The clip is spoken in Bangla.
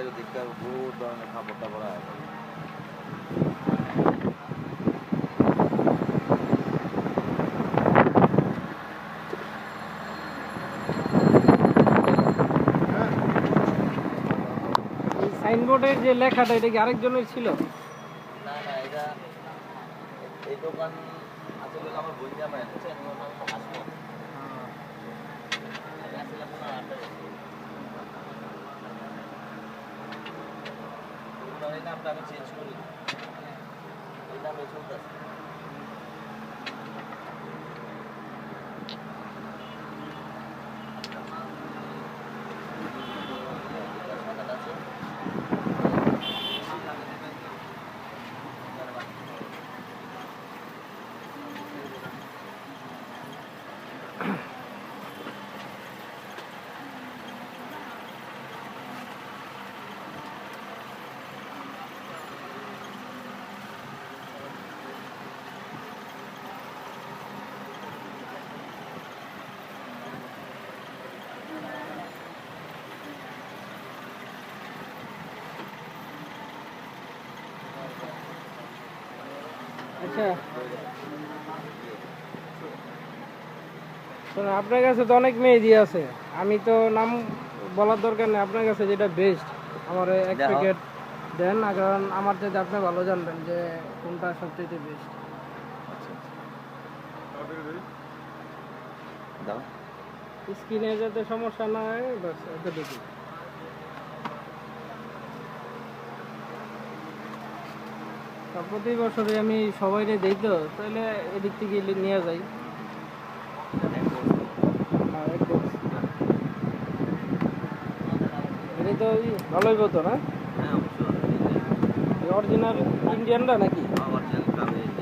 বহুত ধরনের খাবার টাবার আয় সাইনবোর্ডের যে লেখাটা এটা কি আরেকজনের ছিল? না না এটা এই দোকান আসলে আমার বই জামা বুঝছেন ওর নাম তো হাসমত আমি আসলে আপনার আড্ডা ওনার এই নামটা আমি আচ্ছা। আপনার কাছে তো অনেক মেয়েজি আছে। আমি তো নাম বলার দরকার নেই আপনার কাছে যেটা বেস্ট আমার এক। প্যাকেট দেন কারণ আমার যদি আপনি ভালো জানবেন যে কোনটা সবচেয়ে বেস্ট স্কিনে যাতে সমস্যা না হয় বাস এতটুকু প্রতি বছরে আমি সবাই দিই তো তাহলে এদিক থেকে নেওয়া নিয়ে যাই। এটা তো ভালোই হতো না? হ্যাঁ অরিজিনাল ইন্ডিয়ানরা নাকি? চ্যানেল